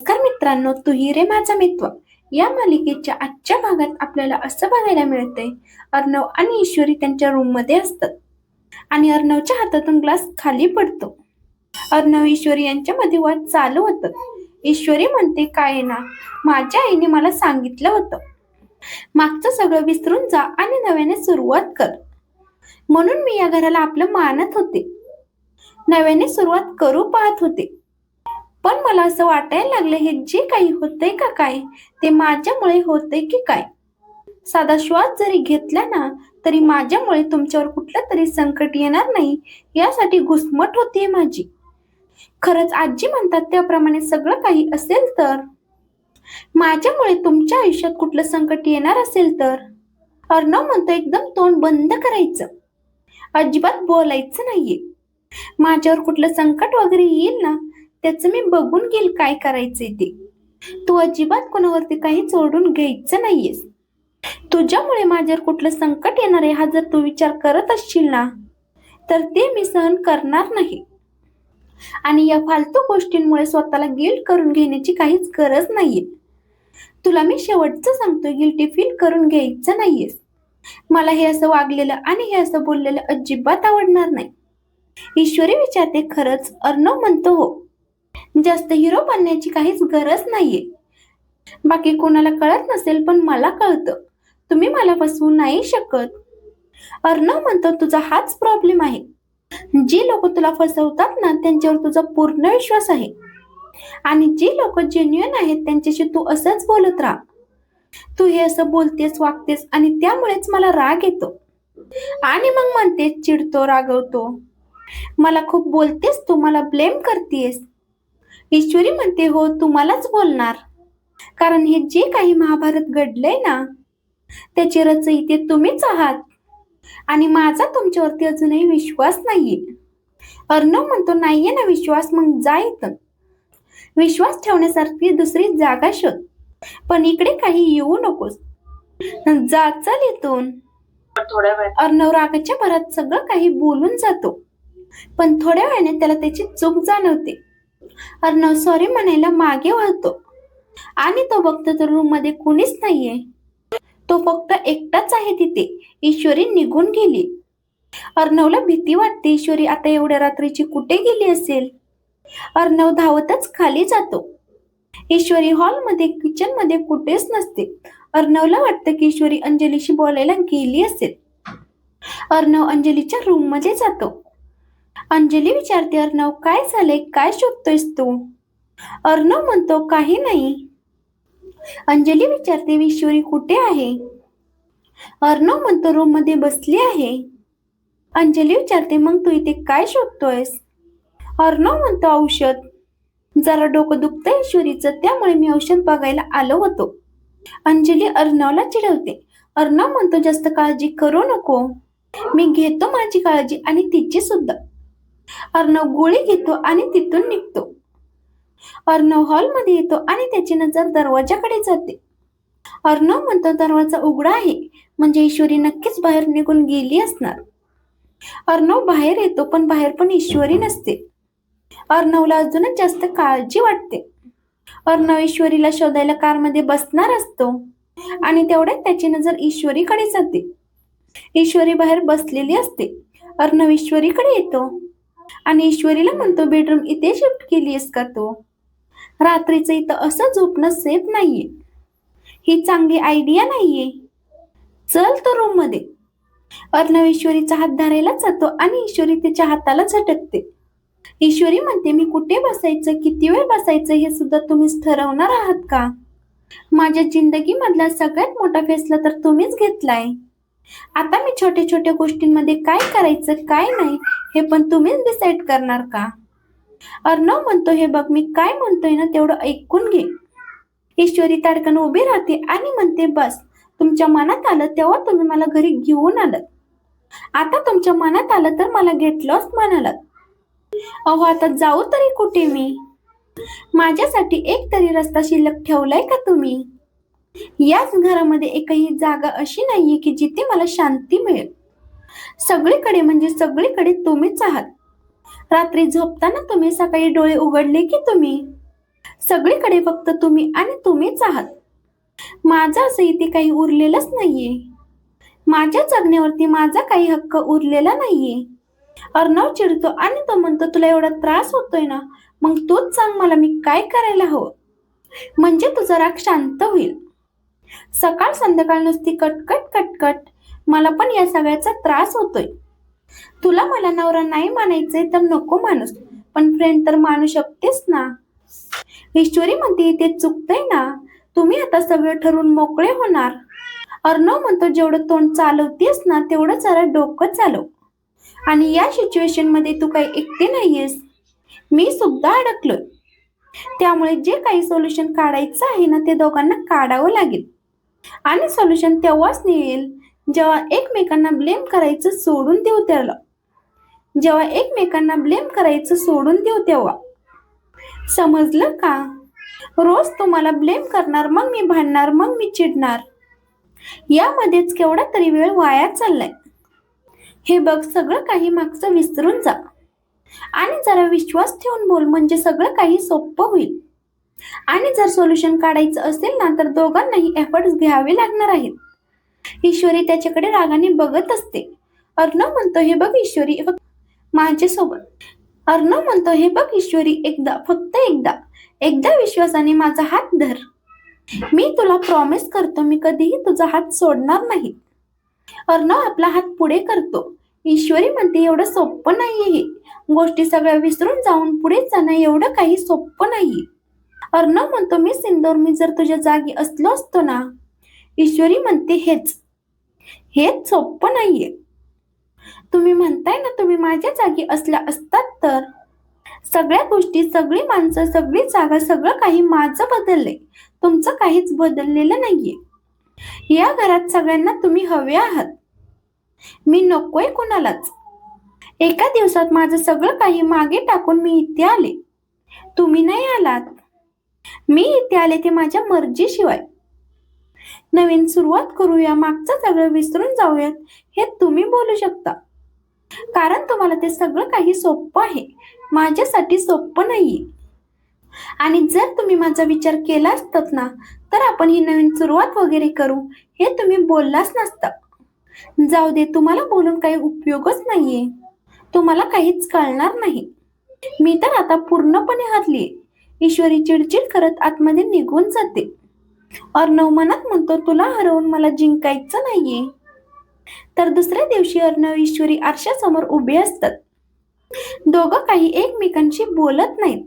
नमस्कार मित्रांनो तू रे माझा मित्र. या मालिकेच्या आजच्या भागात आपल्याला असं बघायला मिळते अर्णव आणि ईश्वरी त्यांच्या रूममध्ये असतात. आणि अर्णवच्या हातातून ग्लास खाली पडतो. अर्णव ईश्वरी यांच्यामध्ये वाद चालू होतं. ईश्वरी म्हणते काय ना? माझ्या आईने मला सांगितलं होतं. मागचं सगळं विसरून जा आणि नव्याने सुरुवात कर. म्हणून मी या घराला आपलं मानत होते. नव्याने सुरुवात करू पाहत होते. पण मला असं वाटायला लागलं हे जे काही होतंय का काय ते माझ्यामुळे होतंय की काय? साधा श्वास जरी घेतला ना तरी माझ्यामुळे तुमच्यावर कुठलं तरी संकट येणार नाही यासाठी घुसमट होतीये माझी. खरंच आजी म्हणतात त्याप्रमाणे सगळं काही असेल तर? माझ्यामुळे तुमच्या आयुष्यात कुठलं संकट येणार असेल तर? अर्णव म्हणतो एकदम तोंड बंद करायचं. अजिबात बोलायचं नाहीये. माझ्यावर कुठलं संकट वगैरे येईल ना त्याचं मी बघून घेईल काय करायचंय ते. तू अजिबात कोणावरती काही चोडून घ्यायचं नाहीयेस. तुझ्यामुळे माझ्यावर कुठलं संकट येणार आहे हा जर तू विचार करत असशील ना तर ते मी सहन करणार नाही. आणि या फालतू गोष्टींमुळे स्वतःला गिल्ट करून घेण्याची काहीच गरज नाहीये. तुला मी शेवटचं सांगतो गिल्टी फील करून घ्यायचं नाहीयेस. मला हे असं वागलेलं आणि हे असं बोललेलं अजिबात आवडणार नाही. ईश्वरी विचारते खरंच अर्णव म्हणतो हो जास्त हिरो बनण्याची काहीच गरज नाहीये. बाकी कोणाला कळत नसेल पण मला कळतं. तुम्ही मला फसवू नाही शकत. अर्णव म्हणतो तुझा हाच प्रॉब्लेम आहे. जी लोक तुला फसवतात ना त्यांच्यावर तुझा पूर्ण विश्वास आहे. आणि जी लोक जेन्युअन आहेत त्यांच्याशी तू असंच बोलत राहा. तू हे असं बोलतेस वागतेस आणि त्यामुळेच मला राग येतो. आणि मग म्हणतेस चिडतो रागवतो. मला खूप बोलतेस तू मला ब्लेम करतेस. ईश्वरी म्हणते हो तुम्हालाच बोलणार. कारण हे जे काही महाभारत घडलंय ना त्याची रचयिते तुम्हीच आहात. आणि माझा तुमच्यावरती अजूनही विश्वास नाहीये. अर्णव म्हणतो नाहीये ना विश्वास मग जा इथं. विश्वास ठेवण्यासारखी दुसरी जागा शोध. पण इकडे काही येऊ नकोस. जा चल इथून. अर्णव रागाच्या भरात सगळं काही बोलून जातो. पण थोड्या वेळाने त्याला त्याची चूक जाणवते. अर्णव सॉरी म्हणायला मागे वळतो आणि तो बघतो तर रूममध्ये कुणीच नाहीये. तो फक्त एकटाच आहे तिथे. ईश्वरी निघून गेली. अर्णवला भीती वाटते ईश्वरी आता एवढ्या रात्रीची कुठे गेली असेल? अर्णव धावतच खाली जातो. ईश्वरी हॉलमध्ये किचनमध्ये कुठेच नसते. अर्णवला वाटतं की ईश्वरी अंजलीशी बोलायला गेली असेल. अर्णव अंजलीच्या रूममध्ये जातो. अंजली विचारते अर्णव काय झाले काय शोधतोयस तू? अर्णव म्हणतो काही नाही. अंजली विचारते ईश्वरी कुठे आहे? अर्णव म्हणतो रूममध्ये बसली आहे. अंजली विचारते मग तू इथे काय शोधतोयस? अर्णव म्हणतो औषध. जरा डोकं दुखतं ईश्वरीचं त्यामुळे मी औषध बघायला आलो होतो. अंजली अर्णवला चिडवते अर्णव म्हणतो जास्त काळजी करू नको. मी घेतो माझी काळजी आणि तिची सुद्धा. अर्णव गोळी घेतो आणि तिथून निघतो. अर्णव हॉलमध्ये येतो आणि त्याची नजर दरवाजाकडे जाते. अर्णव म्हणतो दरवाजा उघडा आहे. म्हणजे ईश्वरी नक्कीच बाहेर निघून गेली असणार. अर्णव बाहेर येतो पण बाहेर पण ईश्वरी नसते. अर्णवला अजूनच जास्त काळजी वाटते. अर्णव ईश्वरीला शोधायला कारमध्ये बसणार असतो आणि तेवढ्यात त्याची नजर ईश्वरीकडे जाते. ईश्वरी बाहेर बसलेली असते. अर्णव ईश्वरीकडे येतो. आणि ईश्वरीला म्हणतो बेडरूम इथे शिफ्ट केलीस का तू? रात्रीचं इथं असं झोपणं सेफ नाहीये. ही चांगली आयडिया नाहीये. चल तो रूममध्ये अर्णव ईश्वरीचा हात धरायला जातो आणि ईश्वरी त्याच्या हाताला झटकते. ईश्वरी म्हणते मी कुठे बसायचं? किती वेळ बसायचं? हे सुद्धा तुम्हीच ठरवणार आहात का? माझ्या जिंदगी मधला सगळ्यात मोठा फैसला तर तुम्हीच घेतलाय. आता मी छोट्या छोट्या गोष्टींमध्ये काय करायचं काय नाही हे पण तुम्हीच डिसाईड करणार का? अर्णव म्हणतो हे बघ मी काय म्हणतोय ना तेवढं ऐकून घे. ईश्वरी ताडकन उभी राहते आणि म्हणते बस तुमच्या मनात आलं तेव्हा तुम्ही मला घरी घेऊन आलात. आता तुमच्या मनात आलं तर मला घेतलंच म्हणालात. अहो आता जाऊ तरी कुठे मी? माझ्यासाठी एक तरी रस्ता शिल्लक ठेवलाय का तुम्ही? याच घरामध्ये एकही जागा अशी नाहीये की जिथे मला शांती मिळेल. सगळीकडे म्हणजे सगळीकडे तुम्हीच आहात. रात्री झोपताना तुम्ही सकाळी डोळे उघडले की तुम्ही? सगळीकडे फक्त तुम्ही आणि तुम्हीच आहात. माझं असं इथे काही उरलेलंच नाहीये. माझ्या जगण्यावरती माझा काही हक्क उरलेला नाहीये. अर्णव चिडतो आणि तो म्हणतो तुला एवढा त्रास होतोय ना मग तूच सांग मला मी काय करायला हवं? म्हणजे तुझा राग शांत होईल. सकाळ संध्याकाळ नुसती कटकट कटकट. मला पण या सगळ्याचा त्रास होतोय. तुला मला नवरा नाही मानायचंय तर नको माणूस. पण फ्रेंड तर मानू शकतेस ना. ईश्वरी म्हणते ते चुकतंय ना. तुम्ही आता सगळं ठरवून मोकळे होणार. अर्णव म्हणतो जेवढं तोंड चालवतेस ना तेवढं जरा डोकं चालव. आणि या सिच्युएशनमध्ये तू काही एकटे नाहीयेस. मी सुद्धा अडकलोय. त्यामुळे जे काही सोल्युशन काढायचं आहे ना ते दोघांना काढावं लागेल. आणि सोल्युशन तेव्हाच येईल जेव्हा एकमेकांना ब्लेम करायचं सोडून देऊ त्याला. जेव्हा एकमेकांना ब्लेम करायचं सोडून देऊ तेव्हा. समजलं का? रोज तुम्हाला ब्लेम करणार मग मी भांडणार मग मी चिडणार. यामध्येच केवढा तरी वेळ वाया चाललाय. हे बघ सगळं काही मागचं विसरून जा. आणि जरा विश्वास ठेवून बोल म्हणजे सगळं काही सोपं होईल. आणि जर सोल्युशन काढायचं असेल ना तर दोघांनाही एफर्ट्स घ्यावे लागणार आहेत. ईश्वरी त्याच्याकडे रागाने बघत असते. अर्णव म्हणतो हे बघ ईश्वरी माझ्यासोबत. अर्णव म्हणतो हे बघ ईश्वरी एकदा फक्त एकदा एकदा विश्वासाने माझा हात धर. मी तुला प्रॉमिस करतो मी कधीही तुझा हात सोडणार नाही. अर्णव आपला हात पुढे करतो. ईश्वरी म्हणते एवढं सोपं नाहीये हे. गोष्टी सगळ्या विसरून जाऊन पुढे जाणं एवढं काही सोपं नाहीये. अर्णव म्हणतो मी सिंदूर मी जर तुझ्या जागी असलो असतो ना ईश्वरी म्हणते हेच. हेच सोपं नाहीये. तुम्ही म्हणताय ना तुम्ही माझ्या जागी असल्या असतात तर? सगळ्या गोष्टी सगळी माणसं सगळी जागा सगळं काही माझं बदललंय. तुमचं काहीच बदललेलं नाहीये. या घरात सगळ्यांना तुम्ही हवे आहात. मी नकोय कोणालाच. एका दिवसात माझं सगळं काही मागे टाकून मी इथे आले. तुम्ही नाही आलात. मी इथे आले ते माझ्या मर्जीशिवाय. नवीन सुरुवात करूया मागचं सगळं विसरून जाऊयात हे तुम्ही बोलू शकता. कारण तुम्हाला ते सगळं काही सोपं आहे माझ्यासाठी सोपं नाहीये. आणि जर तुम्ही माझा विचार केला असतात ना तर आपण ही नवीन सुरुवात वगैरे करू हे तुम्ही बोललाच नसता. जाऊ दे तुम्हाला बोलून काही उपयोगच नाहीये. तुम्हाला काहीच कळणार नाही. मी तर आता पूर्णपणे हरलीये. ईश्वरी चिडचिड करत आतमध्ये निघून जाते. अर्णव मनात म्हणतो तुला हरवून मला जिंकायचं नाहीये. तर दुसऱ्या दिवशी अर्णव ईश्वरी आरशासमोर उभे असतात. दोघं काही एकमेकांशी बोलत नाहीत.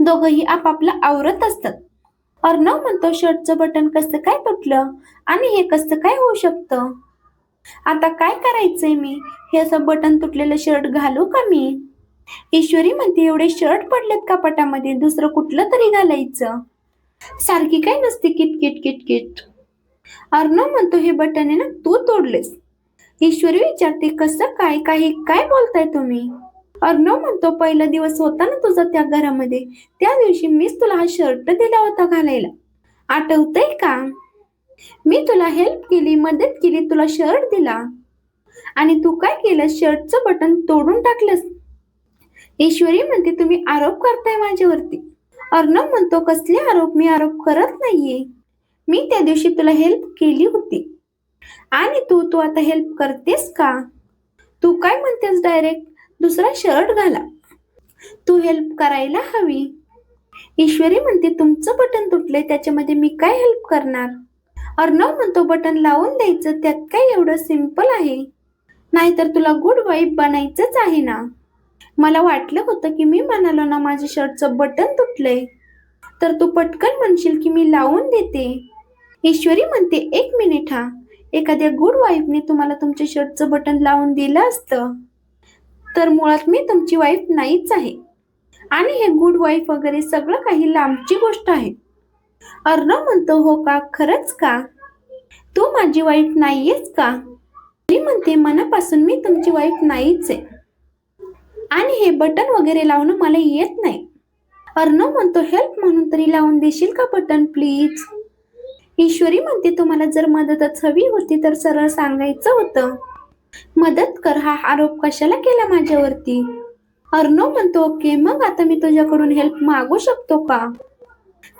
दोघंही आपापलं आवरत असतात. अर्णव म्हणतो शर्टचं बटन कसं काय तुटलं? आणि हे कसं काय होऊ शकतं? आता काय करायचंय मी? हे असं बटन तुटलेलं शर्ट घालू का मी? ईश्वरी म्हणते एवढे शर्ट पडलेत कपाटामध्ये दुसरं कुठलं तरी घालायचं. सारखी काय नसते kit kit kit kit. Arnav म्हणतो हे बटन आहे ना तू तोडलेस. ईश्वरी विचारते कसं काय काही काय बोलताय तुम्ही? अर्णव म्हणतो पहिला दिवस होता ना तुझा त्या घरामध्ये. त्या दिवशी मीच तुला हा शर्ट दिला होता घालायला. आठवतंय का? मी तुला हेल्प केली मदत केली तुला शर्ट दिला. आणि तू काय केलं शर्टचं बटन तोडून टाकलंस ईश्वरी म्हणते तुम्ही आरोप करताय माझ्यावरती. अर्णव म्हणतो कसले आरोप? मी आरोप करत नाहीये. मी त्या दिवशी तुला हेल्प केली होती. आणि तू तू आता हेल्प करतेस का? तू काय म्हणतेस डायरेक्ट दुसरा शर्ट घाला. तू हेल्प करायला हवी. ईश्वरी म्हणते तुमचं बटन तुटलंय त्याच्यामध्ये मी काय हेल्प करणार? अर्णव म्हणतो बटन लावून द्यायचं त्यात काय एवढं सिंपल आहे? नाहीतर तुला गुड वाईफ बनायचंच आहे ना. मला वाटलं होतं की मी म्हणालो ना माझ्या शर्टचं बटन तुटलंय. तर तू पटकन म्हणशील की मी लावून देते. ईश्वरी म्हणते एक मिनिट हा. एखाद्या गुड वाईफने तुम्हाला तुमच्या शर्टचं बटन लावून दिलं असतं तर मुळात मी तुमची वाईफ नाहीच आहे. आणि हे गुड वाईफ वगैरे सगळं काही लांबची गोष्ट आहे. अर्णव म्हणतो हो का? खरंच का? तू माझी वाईफ नाहीयेस का? मी म्हणते मनापासून मी तुमची वाईफ नाहीच आहे. आणि हे बटन वगैरे लावणं मला येत नाही. अर्णव म्हणतो हेल्प म्हणून तरी लावून देशील का बटन प्लीज? ईश्वरी म्हणते तुम्हाला जर मदतच हवी होती तर सरळ सांगायचं होतं. मदत कर हा आरोप कशाला केला माझ्यावरती? अर्णव म्हणतो ओके मग आता मी तुझ्याकडून हेल्प मागू शकतो का?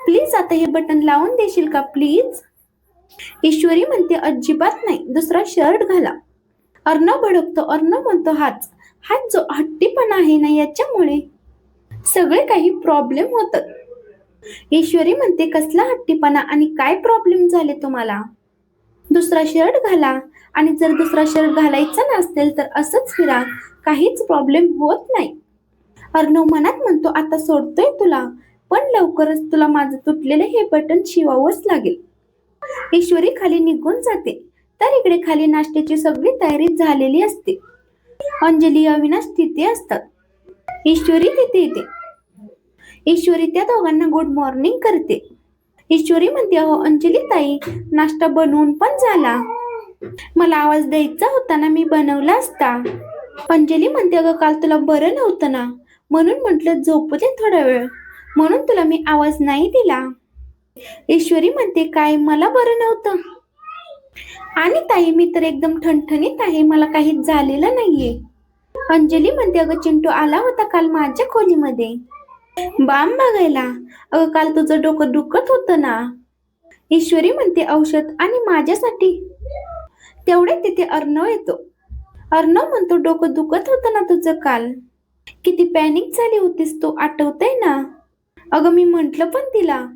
प्लीज आता हे बटन लावून देशील का प्लीज? ईश्वरी म्हणते अजिबात नाही दुसरा शर्ट घाला. अर्णव भडकतो अर्णव म्हणतो हाच हा जो हट्टीपणा आहे ना याच्यामुळे सगळे काही प्रॉब्लेम होतात. ईश्वरी म्हणते कसला हट्टीपणा आणि काय प्रॉब्लेम झाले तुम्हाला? दुसरा शर्ट घाला आणि जर दुसरा शर्ट घालायचा नसेल तर असंच फिरा. काहीच प्रॉब्लेम होत नाही. अर्णव मनात म्हणतो आता सोडतोय तुला पण लवकरच तुला माझं तुटलेलं हे बटन शिवावंच लागेल. ईश्वरी खाली निघून जाते. तर इकडे खाली नाश्त्याची सगळी तयारी झालेली असते. अंजली अविनाश तिथे असतात. ईश्वरी तिथे येते. ईश्वरी त्या दोघांना गुड मॉर्निंग करते. ईश्वरी म्हणते अहो अंजली ताई नाश्ता बनवून पण झाला. मला आवाज द्यायचा होता ना मी बनवला असता. अंजली म्हणते अगं काल तुला बरं नव्हतं ना. म्हणून म्हटलं झोपू दे थोडा वेळ. म्हणून तुला मी आवाज नाही दिला. ईश्वरी म्हणते काय मला बरं नव्हतं? आणि ताई मी तर एकदम ठणठणीत आहे. मला काहीच झालेलं नाहीये. अंजली म्हणते अगं चिंटू आला होता काल माझ्या खोलीमध्ये. बाम बघायला. अगं काल तुझं डोकं दुखत होतं ना. ईश्वरी म्हणते औषध आणि माझ्यासाठी. तेवढे तिथे अर्णव येतो. अर्णव म्हणतो डोकं दुखत होतं ना तुझं काल. किती पॅनिक झाली होतीस तू आठवतंय ना? अगं मी म्हंटल पण तिला.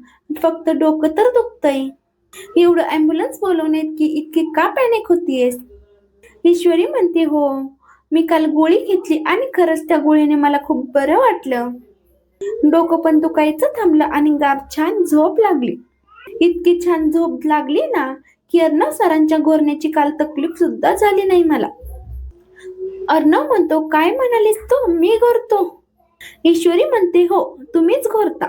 फक्त डोकं तर दुखतंय. एवढं ऍम्ब्युलन्स बोलवण्यात की इतकी का पॅनिक होतीयस? ईश्वरी म्हणते हो मी काल गोळी घेतली आणि खरंच त्या गोळीने मला खूप बरं वाटलं. डोकं पण दुखायचं थांबलं आणि गार छान झोप लागली. इतकी छान झोप लागली ना की अर्णव सरांच्या गोरण्याची काल तकलीफ सुद्धा झाली नाही मला. अर्णव म्हणतो काय म्हणालीस तू? मी घोरतो. ईश्वरी म्हणते हो तुम्हीच घोरता.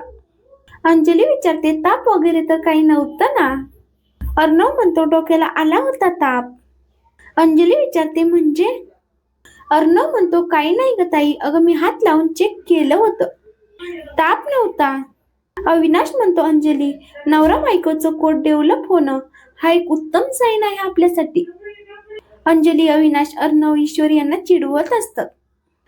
अंजली विचारते ताप वगैरे तर काही नव्हतं ना? अर्णव म्हणतो डोक्याला आला होता ताप. अंजली विचारते म्हणजे? अर्णव म्हणतो काही नाही ग ताई अगं मी हात लावून चेक केलं होतं. ताप नव्हता? अविनाश म्हणतो अंजली नवरा बायकोचं कोट डेव्हलप होणं हा एक उत्तम साईन आहे आपल्यासाठी. अंजली अविनाश अर्णव ईश्वरी यांना चिडवत असतात.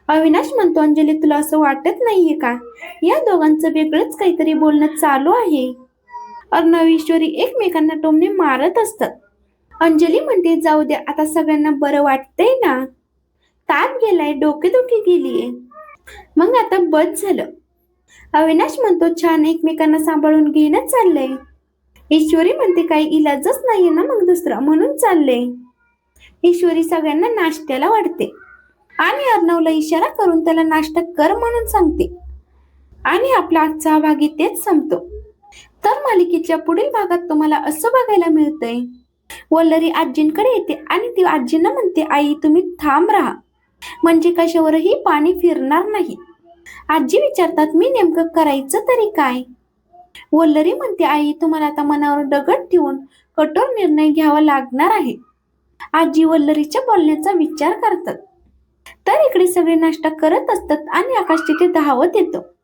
अविनाश म्हणतो अंजली तुला असं वाटत नाहीये का? या दोघांचं वेगळंच काहीतरी बोलणं चालू आहे. अर्णव ईश्वरी एकमेकांना टोमणे मारत असतात. अंजली म्हणते जाऊ द्या आता सगळ्यांना बरं वाटतंय ना? ताप गेलाय डोकेदुखी गेलीये. मग आता बस झालं. अविनाश म्हणतो छान एकमेकांना सांभाळून घेणं चाललंय. ईश्वरी म्हणते काही इलाजच नाहीये ना मग दुसरा म्हणून चाललंय. ईश्वरी सगळ्यांना नाश्त्याला वाढते. आणि अर्णवला इशारा करून त्याला नाश्ता कर म्हणून सांगते. आणि आपला आजचा भाग इथेच संपतो. तर मालिकेच्या पुढील भागात तुम्हाला असं बघायला मिळतंय. वल्लरी आजींकडे येते आणि ती आजींना म्हणते आई तुम्ही थांब राहा. म्हणजे कशावरही पाणी फिरणार नाही. आजी विचारतात मी नेमकं करायचं तरी काय? वल्लरी म्हणते आई तुम्हाला आता मनावर दगड ठेवून कठोर निर्णय घ्यावा लागणार आहे. आजी वल्लरीच्या बोलण्याचा विचार करतात. तर इकडे सगळे नाश्ता करत असतात आणि आकाश तिथे धावत येतो.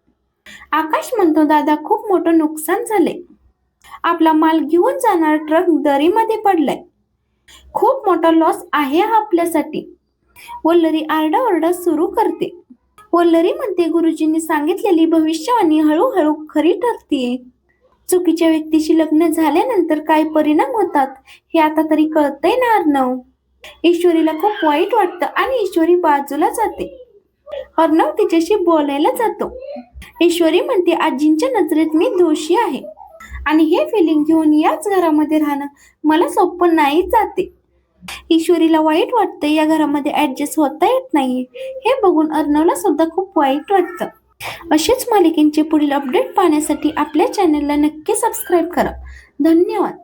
आकाश म्हणतो दादा खूप मोठं नुकसान झालंय. आपला माल घेऊन जाणार ट्रक दरीमध्ये पडलाय. खूप मोठा लॉस आहे हा आपल्यासाठी. वल्लरी आरडाओरडा सुरू करते. वल्लरी म्हणते गुरुजींनी सांगितलेली भविष्यवाणी हळूहळू खरी ठरतीये. चुकीच्या व्यक्तीशी लग्न झाल्यानंतर काय परिणाम होतात हे आता तरी कळतंय ना अर्णव? ईश्वरीला खूप वाईट वाटतं आणि ईश्वरी बाजूला जाते. अर्णव तिच्याशी बोलायला जातो. ईश्वरी म्हणते आजींच्या नजरेत मी दोषी आहे. आणि हे फिलिंग घेऊन याच घरामध्ये राहणं मला सोपं नाही जाते. ईश्वरीला वाईट वाटतं या घरामध्ये ऍडजस्ट होता येत नाही हे बघून अर्णवला सुद्धा खूप वाईट वाटतं. असेच मालिकेंचे पुढील अपडेट पाहण्यासाठी आपल्या चॅनलला नक्की सबस्क्राईब करा. धन्यवाद.